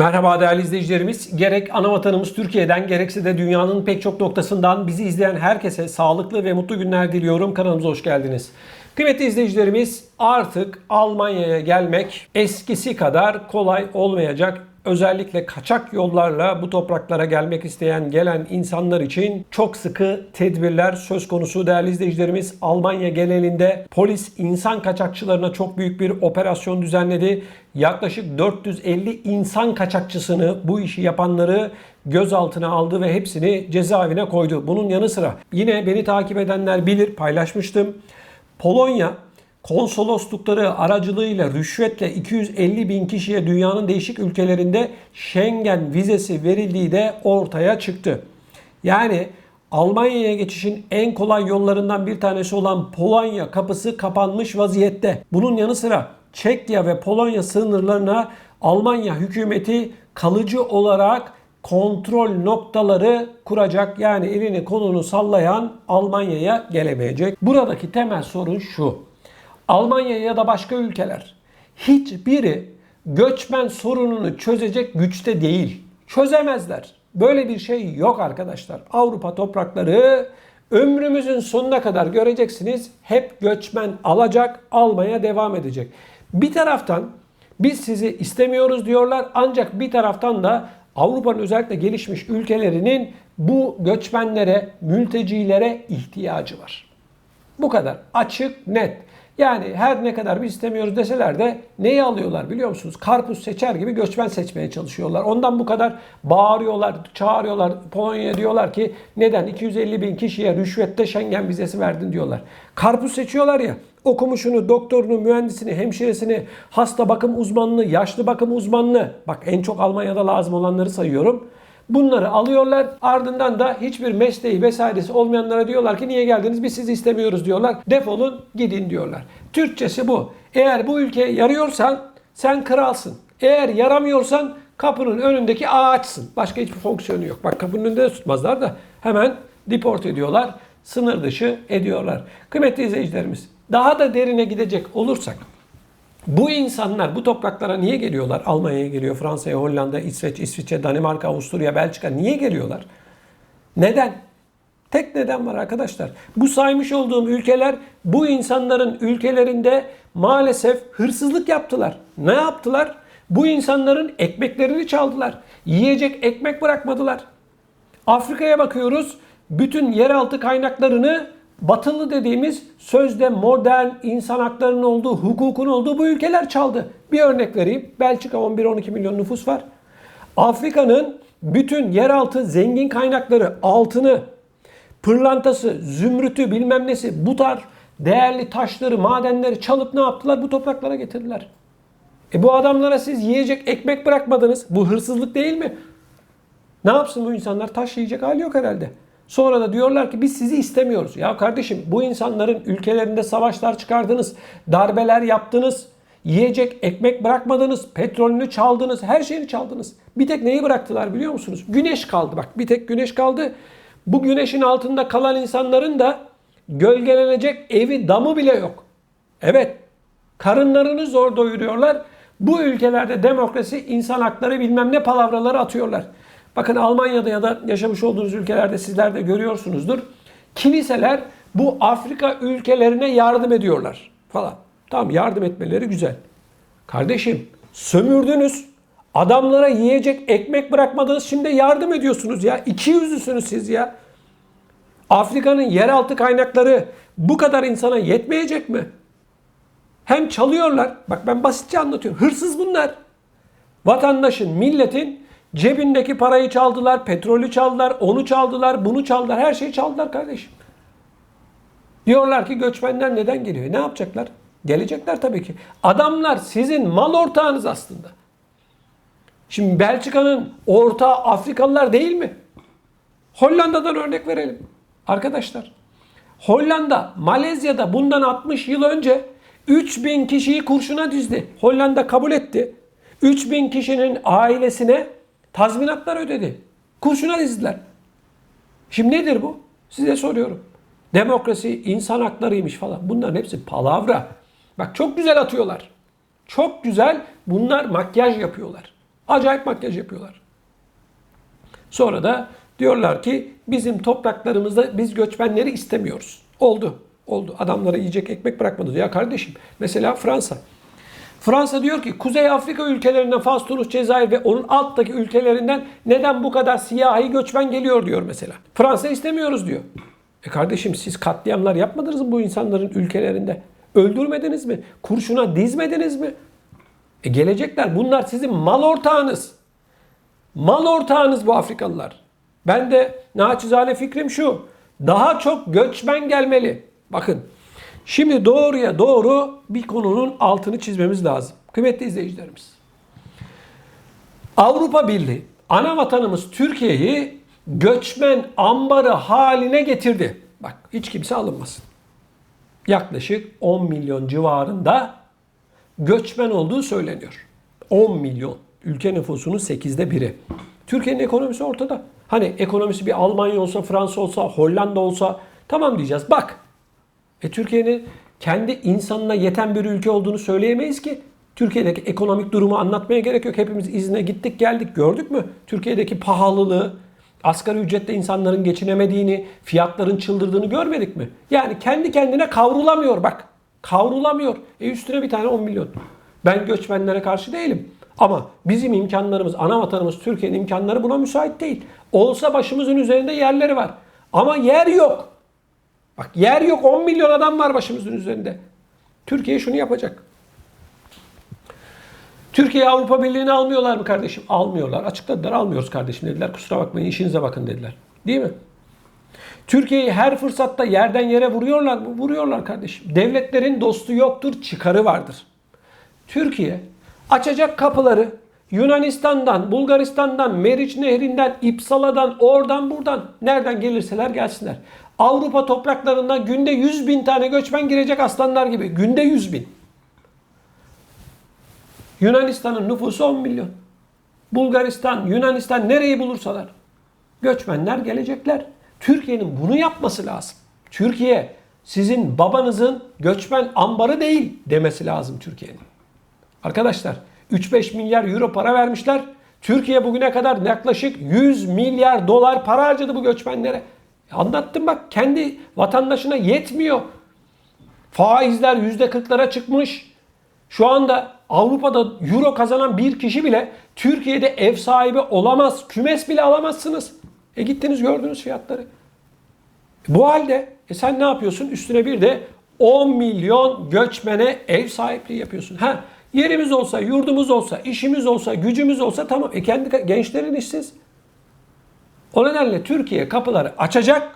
Merhaba değerli izleyicilerimiz. Gerek ana vatanımız Türkiye'den gerekse de dünyanın pek çok noktasından bizi izleyen herkese sağlıklı ve mutlu günler diliyorum. Kanalımıza hoş geldiniz. Kıymetli izleyicilerimiz artık Almanya'ya gelmek eskisi kadar kolay olmayacak. Özellikle kaçak yollarla bu topraklara gelmek isteyen gelen insanlar için çok sıkı tedbirler söz konusu değerli izleyicilerimiz. Almanya genelinde polis insan kaçakçılarına çok büyük bir operasyon düzenledi. Yaklaşık 450 insan kaçakçısını bu işi yapanları gözaltına aldı ve hepsini cezaevine koydu. Bunun yanı sıra yine beni takip edenler bilir paylaşmıştım. Polonya konsoloslukları aracılığıyla rüşvetle 250 bin kişiye dünyanın değişik ülkelerinde Schengen vizesi verildiği de ortaya çıktı. Yani Almanya'ya geçişin en kolay yollarından bir tanesi olan Polonya kapısı kapanmış vaziyette. Bunun yanı sıra Çekya ve Polonya sınırlarına Almanya hükümeti kalıcı olarak kontrol noktaları kuracak. Yani elini kolunu sallayan Almanya'ya gelemeyecek. Buradaki temel sorun şu. Almanya ya da başka ülkeler hiçbiri göçmen sorununu çözecek güçte değil. Çözemezler. Böyle bir şey yok arkadaşlar. Avrupa toprakları ömrümüzün sonuna kadar göreceksiniz hep göçmen alacak, almaya devam edecek. Bir taraftan biz sizi istemiyoruz diyorlar ancak bir taraftan da Avrupa'nın özellikle gelişmiş ülkelerinin bu göçmenlere, mültecilere ihtiyacı var. Bu kadar açık, net. Yani her ne kadar biz istemiyoruz deseler de neyi alıyorlar biliyor musunuz? Karpuz seçer gibi göçmen seçmeye çalışıyorlar. Ondan bu kadar bağırıyorlar, çağırıyorlar. Polonya'ya diyorlar ki neden 250 bin kişiye rüşvette Schengen vizesi verdin diyorlar. Karpuz seçiyorlar ya okumuşunu, doktorunu, mühendisini, hemşiresini, hasta bakım uzmanını, yaşlı bakım uzmanını bak en çok Almanya'da lazım olanları sayıyorum. Bunları alıyorlar. Ardından da hiçbir mesleği vesairesi olmayanlara diyorlar ki niye geldiniz biz sizi istemiyoruz diyorlar. Defolun gidin diyorlar. Türkçesi bu. Eğer bu ülkeye yarıyorsan sen kralsın. Eğer yaramıyorsan kapının önündeki ağaçsın. Başka hiçbir fonksiyonu yok. Bak kapının önünde de tutmazlar da hemen deport ediyorlar. Sınır dışı ediyorlar. Kıymetli izleyicilerimiz daha da derine gidecek olursak bu insanlar bu topraklara niye geliyorlar? Almanya'ya geliyor, Fransa'ya, Hollanda, İsveç, İsviçre, Danimarka, Avusturya, Belçika niye geliyorlar? Neden? Tek neden var arkadaşlar. Bu saymış olduğum ülkeler bu insanların ülkelerinde maalesef hırsızlık yaptılar. Ne yaptılar? Bu insanların ekmeklerini çaldılar. Yiyecek ekmek bırakmadılar. Afrika'ya bakıyoruz. Bütün yeraltı kaynaklarını batılı dediğimiz sözde modern insan haklarının olduğu, hukukun olduğu bu ülkeler çaldı. Bir örnek vereyim. Belçika 11-12 milyon nüfus var. Afrika'nın bütün yeraltı zengin kaynakları, altını, pırlantası, zümrütü bilmem nesi bu tarz değerli taşları, madenleri çalıp ne yaptılar? Bu topraklara getirdiler. E bu adamlara siz yiyecek ekmek bırakmadınız. Bu hırsızlık değil mi? Ne yapsın bu insanlar? Taş yiyecek hali yok herhalde. Sonra da diyorlar ki biz sizi istemiyoruz. Ya kardeşim bu insanların ülkelerinde savaşlar çıkardınız, darbeler yaptınız, yiyecek ekmek bırakmadınız, petrolünü çaldınız, her şeyini çaldınız. Bir tek neyi bıraktılar biliyor musunuz? Güneş kaldı bak bir tek güneş kaldı. Bu güneşin altında kalan insanların da gölgelenecek evi damı bile yok. Evet karınlarını zor doyuruyorlar. Bu ülkelerde demokrasi, insan hakları bilmem ne palavraları atıyorlar. Bakın Almanya'da ya da yaşamış olduğunuz ülkelerde sizler de görüyorsunuzdur. Kiliseler bu Afrika ülkelerine yardım ediyorlar falan. Tamam yardım etmeleri güzel. Kardeşim sömürdünüz. Adamlara yiyecek ekmek bırakmadınız. Şimdi yardım ediyorsunuz ya. İki yüzlüsünüz siz ya. Afrika'nın yeraltı kaynakları bu kadar insana yetmeyecek mi? Hem çalıyorlar. Bak ben basitçe anlatıyorum. Hırsız bunlar. Vatandaşın, milletin Cebindeki parayı çaldılar, petrolü çaldılar, onu çaldılar, bunu çaldılar, her şeyi çaldılar kardeşim. Diyorlar ki göçmenler neden geliyor? Ne yapacaklar? Gelecekler tabii ki. Adamlar sizin mal ortağınız aslında. Şimdi Belçika'nın ortağı Afrikalılar değil mi? Hollanda'dan örnek verelim. Arkadaşlar. Hollanda, Malezya'da bundan 60 yıl önce 3000 kişiyi kurşuna dizdi. Hollanda kabul etti. 3000 kişinin ailesine tazminatlar ödedi. Kurşuna dizdiler. Şimdi nedir bu? Size soruyorum. Demokrasi, insan haklarıymış falan. Bunların hepsi palavra. Bak çok güzel atıyorlar. Çok güzel bunlar makyaj yapıyorlar. Acayip makyaj yapıyorlar. Sonra da diyorlar ki bizim topraklarımızda biz göçmenleri istemiyoruz. Oldu. Oldu. Adamlara yiyecek ekmek bırakmadı. Ya kardeşim mesela Fransa. Fransa diyor ki Kuzey Afrika ülkelerinden Fas, Tunus, Cezayir ve onun alttaki ülkelerinden neden bu kadar siyahi göçmen geliyor diyor mesela. Fransa istemiyoruz diyor. E kardeşim siz katliamlar yapmadınız mı bu insanların ülkelerinde? Öldürmediniz mi? Kurşuna dizmediniz mi? E gelecekler. Bunlar sizin mal ortağınız. Mal ortağınız bu Afrikalılar. Ben de naçizane fikrim şu. Daha çok göçmen gelmeli. Bakın. Şimdi doğruya doğru bir konunun altını çizmemiz lazım. Kıymetli izleyicilerimiz. Avrupa Birliği ana vatanımız Türkiye'yi göçmen ambarı haline getirdi. Bak hiç kimse alınmasın. Yaklaşık 10 milyon civarında göçmen olduğu söyleniyor. 10 milyon. Ülke nüfusunun 8'de biri. Türkiye'nin ekonomisi ortada. Hani ekonomisi bir Almanya olsa, Fransa olsa, Hollanda olsa tamam diyeceğiz. Bak. E Türkiye'nin kendi insanına yeten bir ülke olduğunu söyleyemeyiz ki. Türkiye'deki ekonomik durumu anlatmaya gerek yok. Hepimiz izine gittik geldik gördük mü? Türkiye'deki pahalılığı, asgari ücretle insanların geçinemediğini, fiyatların çıldırdığını görmedik mi? Yani kendi kendine kavrulamıyor bak. Kavrulamıyor. E üstüne bir tane 10 milyon. Ben göçmenlere karşı değilim. Ama bizim imkanlarımız, ana vatanımız Türkiye'nin imkanları buna müsait değil. Olsa başımızın üzerinde yerleri var. Ama yer yok. Bak yer yok 10 milyon adam var başımızın üzerinde. Türkiye şunu yapacak. Türkiye Avrupa Birliği'ni almıyorlar mı kardeşim? Almıyorlar. Açıkladılar almıyoruz kardeşim dediler. Kusura bakmayın işinize bakın dediler. Değil mi? Türkiye'yi her fırsatta yerden yere vuruyorlar mı? Vuruyorlar kardeşim. Devletlerin dostu yoktur, çıkarı vardır. Türkiye açacak kapıları Yunanistan'dan, Bulgaristan'dan, Meriç Nehri'nden, İpsala'dan, oradan buradan nereden gelirseler gelsinler. Avrupa topraklarından günde 100 bin tane göçmen girecek aslanlar gibi. Günde 100 bin. Yunanistan'ın nüfusu 10 milyon. Bulgaristan, Yunanistan nereyi bulursalar. Göçmenler gelecekler. Türkiye'nin bunu yapması lazım. Türkiye sizin babanızın göçmen ambarı değil demesi lazım Türkiye'nin. Arkadaşlar 3-5 milyar euro para vermişler. Türkiye bugüne kadar yaklaşık 100 milyar dolar para harcadı bu göçmenlere. Anlattım bak kendi vatandaşına yetmiyor. Faizler %40'lara çıkmış. Şu anda Avrupa'da euro kazanan bir kişi bile Türkiye'de ev sahibi olamaz. Kümes bile alamazsınız. E gittiniz gördünüz fiyatları. Bu halde e sen ne yapıyorsun? Üstüne bir de 10 milyon göçmene ev sahipliği yapıyorsun. Ha yerimiz olsa, yurdumuz olsa, işimiz olsa, gücümüz olsa tamam. E kendi gençlerin işsiz. O nedenle Türkiye kapıları açacak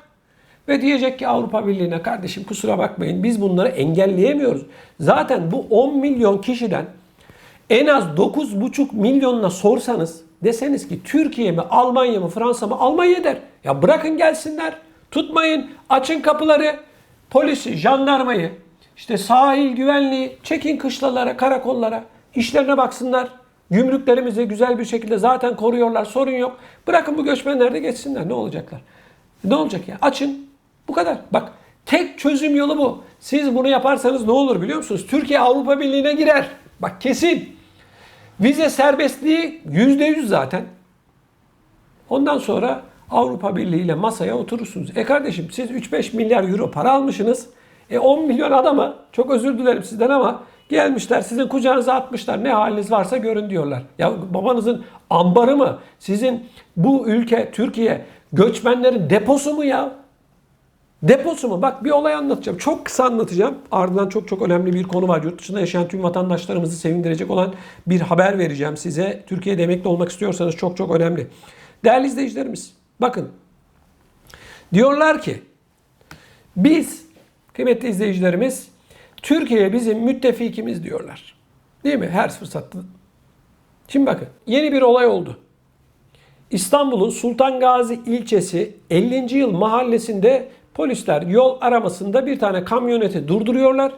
ve diyecek ki Avrupa Birliği'ne kardeşim kusura bakmayın biz bunları engelleyemiyoruz. Zaten bu 10 milyon kişiden en az 9,5 milyonuna sorsanız deseniz ki Türkiye mi, Almanya mı, Fransa mı? Almanya der. Ya bırakın gelsinler. Tutmayın. Açın kapıları. Polisi, jandarmayı, işte sahil güvenliği çekin kışlalara, karakollara. işlerine baksınlar. Gümrüklerimizi güzel bir şekilde zaten koruyorlar. Sorun yok. Bırakın bu göçmenler de geçsinler. Ne olacaklar? Ne olacak ya? Açın. Bu kadar. Bak tek çözüm yolu bu. Siz bunu yaparsanız ne olur biliyor musunuz? Türkiye Avrupa Birliği'ne girer. Bak kesin. Vize serbestliği %100 zaten. Ondan sonra Avrupa Birliği ile masaya oturursunuz. E kardeşim siz 3-5 milyar euro para almışsınız. E 10 milyon adama çok özür dilerim sizden ama gelmişler sizin kucağınıza atmışlar. Ne haliniz varsa görün diyorlar. Ya babanızın ambarı mı? Sizin bu ülke Türkiye göçmenlerin deposu mu ya? Deposu mu? Bak bir olay anlatacağım. Çok kısa anlatacağım. Ardından çok çok önemli bir konu var. Yurt dışında yaşayan tüm vatandaşlarımızı sevindirecek olan bir haber vereceğim size. Türkiye'de emekli olmak istiyorsanız çok çok önemli. Değerli izleyicilerimiz bakın. Diyorlar ki biz kıymetli izleyicilerimiz Türkiye bizim müttefikimiz diyorlar. Değil mi? Her fırsatta. Şimdi bakın yeni bir olay oldu. İstanbul'un Sultan Gazi ilçesi 50. yıl mahallesinde polisler yol aramasında bir tane kamyoneti durduruyorlar.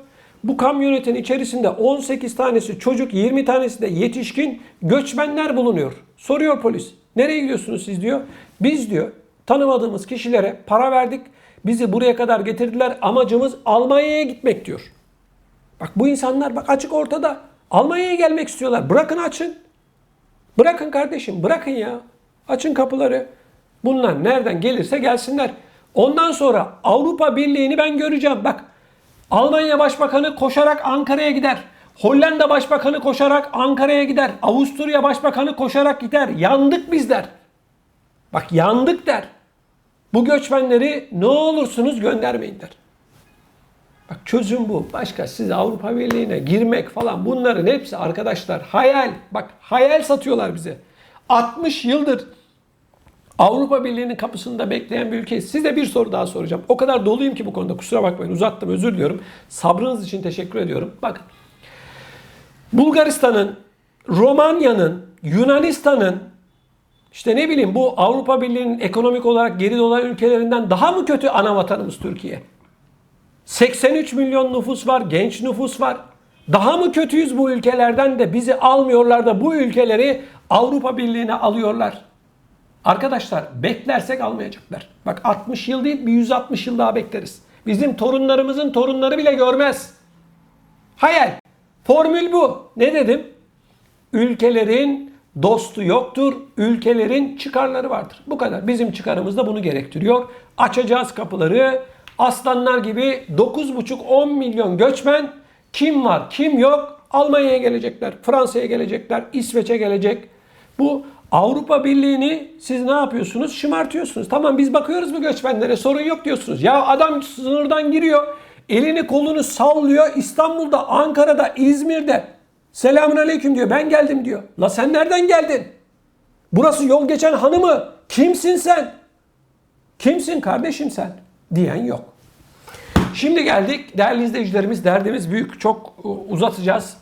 Bu kamyonetin içerisinde 18 tanesi çocuk, 20 tanesi de yetişkin göçmenler bulunuyor. Soruyor polis. Nereye gidiyorsunuz siz diyor. Biz diyor tanımadığımız kişilere para verdik. Bizi buraya kadar getirdiler. Amacımız Almanya'ya gitmek diyor. Bak bu insanlar bak açık ortada. Almanya'ya gelmek istiyorlar. Bırakın açın. Bırakın kardeşim bırakın ya. Açın kapıları. Bunlar nereden gelirse gelsinler. Ondan sonra Avrupa Birliği'ni ben göreceğim. Bak Almanya Başbakanı koşarak Ankara'ya gider. Hollanda Başbakanı koşarak Ankara'ya gider. Avusturya Başbakanı koşarak gider. Yandık biz der. Bak yandık der. Bu göçmenleri ne olursunuz göndermeyin der. Bak çözüm bu. Başka siz Avrupa Birliği'ne girmek falan bunların hepsi arkadaşlar hayal. Bak hayal satıyorlar bize. 60 yıldır Avrupa Birliği'nin kapısında bekleyen bir ülke. Size bir soru daha soracağım. O kadar doluyum ki bu konuda. Kusura bakmayın uzattım özür diliyorum. Sabrınız için teşekkür ediyorum. Bakın. Bulgaristan'ın, Romanya'nın, Yunanistan'ın işte ne bileyim bu Avrupa Birliği'nin ekonomik olarak geri olan ülkelerinden daha mı kötü ana vatanımız Türkiye? 83 milyon nüfus var, genç nüfus var. Daha mı kötüyüz bu ülkelerden de bizi almıyorlar da bu ülkeleri Avrupa Birliği'ne alıyorlar? Arkadaşlar beklersek almayacaklar. Bak 60 yıl değil bir 160 yıl daha bekleriz. Bizim torunlarımızın torunları bile görmez. Hayal. Formül bu. Ne dedim? Ülkelerin dostu yoktur. Ülkelerin çıkarları vardır. Bu kadar. Bizim çıkarımız da bunu gerektiriyor. Açacağız kapıları. Aslanlar gibi 9,5-10 milyon göçmen kim var kim yok Almanya'ya gelecekler, Fransa'ya gelecekler, İsveç'e gelecek. Bu Avrupa Birliği'ni siz ne yapıyorsunuz? Şımartıyorsunuz. Tamam biz bakıyoruz bu göçmenlere sorun yok diyorsunuz. Ya adam sınırdan giriyor. Elini kolunu sallıyor. İstanbul'da, Ankara'da, İzmir'de. Selamun aleyküm diyor. Ben geldim diyor. La sen nereden geldin? Burası yol geçen hanı mı? Kimsin sen? Kimsin kardeşim sen? Diyen yok. Şimdi geldik. Değerli izleyicilerimiz derdimiz büyük. Çok uzatacağız.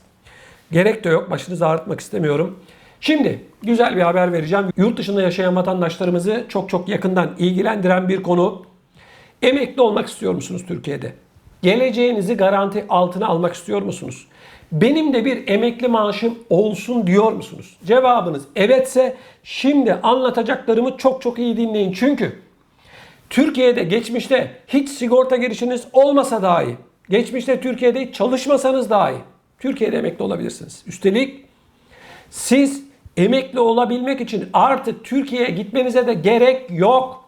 Gerek de yok. Başınızı ağrıtmak istemiyorum. Şimdi güzel bir haber vereceğim. Yurt dışında yaşayan vatandaşlarımızı çok çok yakından ilgilendiren bir konu. Emekli olmak istiyor musunuz Türkiye'de? Geleceğinizi garanti altına almak istiyor musunuz? Benim de bir emekli maaşım olsun diyor musunuz? Cevabınız evetse şimdi anlatacaklarımı çok çok iyi dinleyin. Çünkü Türkiye'de geçmişte hiç sigorta girişiniz olmasa dahi, geçmişte Türkiye'de hiç çalışmasanız dahi Türkiye'de emekli olabilirsiniz. Üstelik siz emekli olabilmek için artık Türkiye'ye gitmenize de gerek yok.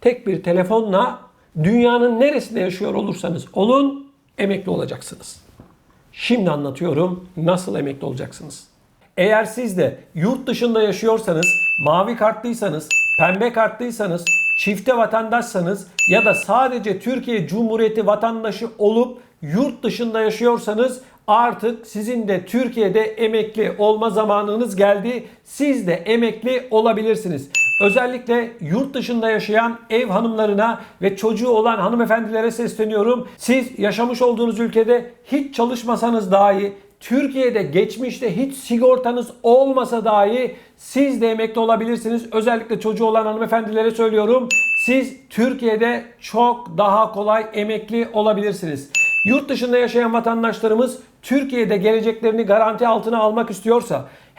Tek bir telefonla dünyanın neresinde yaşıyor olursanız olun emekli olacaksınız. Şimdi anlatıyorum nasıl emekli olacaksınız. Eğer siz de yurt dışında yaşıyorsanız, mavi kartlıysanız, pembe kartlıysanız, çifte vatandaşsanız ya da sadece Türkiye Cumhuriyeti vatandaşı olup yurt dışında yaşıyorsanız artık sizin de Türkiye'de emekli olma zamanınız geldi. Siz de emekli olabilirsiniz. Özellikle yurt dışında yaşayan ev hanımlarına ve çocuğu olan hanımefendilere sesleniyorum. Siz yaşamış olduğunuz ülkede hiç çalışmasanız dahi Türkiye'de geçmişte hiç sigortanız olmasa dahi siz de emekli olabilirsiniz. Özellikle çocuğu olan hanımefendilere söylüyorum. Siz Türkiye'de çok daha kolay emekli olabilirsiniz. Yurt dışında yaşayan vatandaşlarımız Türkiye'de geleceklerini garanti altına almak istiyorsa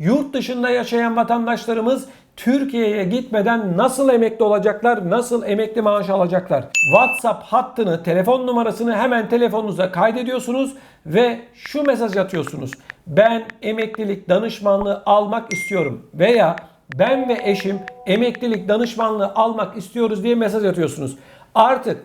yurt dışında yaşayan vatandaşlarımız Türkiye'ye gitmeden nasıl emekli olacaklar, nasıl emekli maaş alacaklar? WhatsApp hattını, telefon numarasını hemen telefonunuza kaydediyorsunuz ve şu mesaj atıyorsunuz. Ben emeklilik danışmanlığı almak istiyorum veya ben ve eşim emeklilik danışmanlığı almak istiyoruz diye mesaj atıyorsunuz. Artık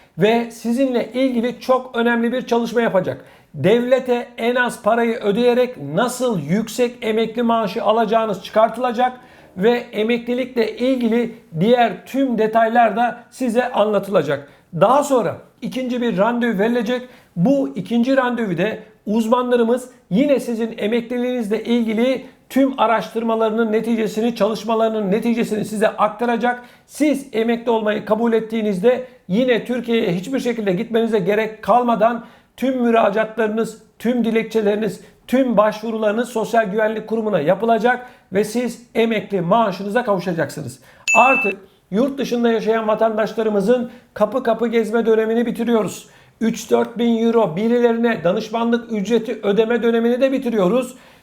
ve sizinle ilgili çok önemli bir çalışma yapacak. Devlete en az parayı ödeyerek nasıl yüksek emekli maaşı alacağınız çıkartılacak ve emeklilikle ilgili diğer tüm detaylar da size anlatılacak. Daha sonra ikinci bir randevu verilecek. Bu ikinci randevuda uzmanlarımız yine sizin emekliliğinizle ilgili tüm araştırmalarının neticesini, çalışmalarının neticesini size aktaracak. Siz emekli olmayı kabul ettiğinizde yine Türkiye'ye hiçbir şekilde gitmenize gerek kalmadan tüm müracaatlarınız, tüm dilekçeleriniz, tüm başvurularınız Sosyal Güvenlik Kurumu'na yapılacak ve siz emekli maaşınıza kavuşacaksınız. Artık yurt dışında yaşayan vatandaşlarımızın kapı kapı gezme dönemini bitiriyoruz. 3-4 bin euro birilerine danışmanlık ücreti ödeme dönemini de bitiriyoruz.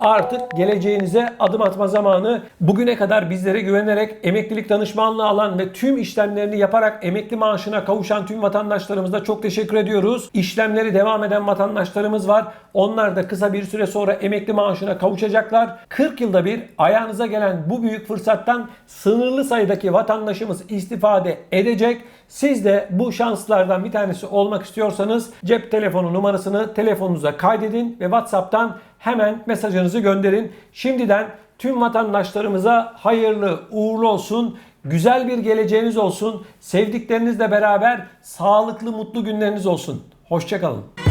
artık geleceğinize adım atma zamanı. Bugüne kadar bizlere güvenerek emeklilik danışmanlığı alan ve tüm işlemlerini yaparak emekli maaşına kavuşan tüm vatandaşlarımıza çok teşekkür ediyoruz. İşlemleri devam eden vatandaşlarımız var. Onlar da kısa bir süre sonra emekli maaşına kavuşacaklar. 40 yılda bir ayağınıza gelen bu büyük fırsattan sınırlı sayıdaki vatandaşımız istifade edecek. Siz de bu şanslardan bir tanesi olmak istiyorsanız cep telefonu numarasını telefonunuza kaydedin ve WhatsApp'tan hemen mesajınızı gönderin. Şimdiden tüm vatandaşlarımıza hayırlı uğurlu olsun. Güzel bir geleceğiniz olsun. Sevdiklerinizle beraber sağlıklı mutlu günleriniz olsun. Hoşçakalın.